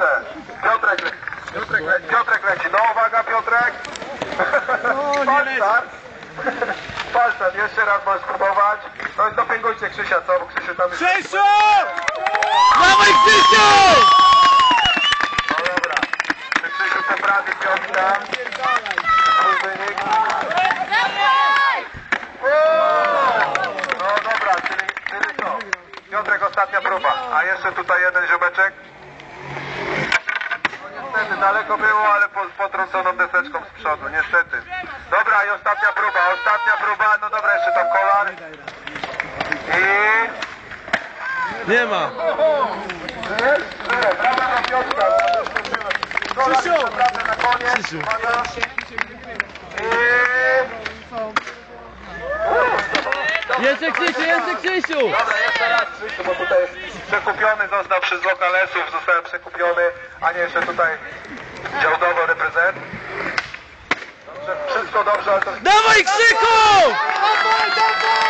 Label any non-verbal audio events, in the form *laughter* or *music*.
Dobrze. Piotrek leci. Piotrek leci. Piotrek leci. No uwaga Piotrek. *laughs* Falstart. Falstart. Jeszcze raz możesz spróbować. No i dopingujcie Krzysia, co? Bo Krzysiu tam jest... Krzysiu! Dawaj Krzysiu! No dobra. Czy Krzysiu poprawi Piotrka? Swój wynik. No dobra, czyli, czyli co? Piotrek ostatnia próba. A jeszcze tutaj jeden ziomeczek. Daleko było, ale po, potrąconą deseczką z przodu, niestety. Dobra i ostatnia próba, ostatnia próba, no dobra, jeszcze tam kolar. I... Nie ma. Brawa Piotrka. Kolar na koniec. Krzysiu. Uwaga. I... Jeszcze Krzysiu, jeszcze Krzysiu! Dobra, jeszcze raz Krzysiu, bo tutaj przekupiony został przez lokalesów, zostałem przekupiony, a nie jeszcze tutaj działdowo reprezent. Dobrze, wszystko dobrze, ale to... Dawaj Krzyku! Dawaj, dawaj!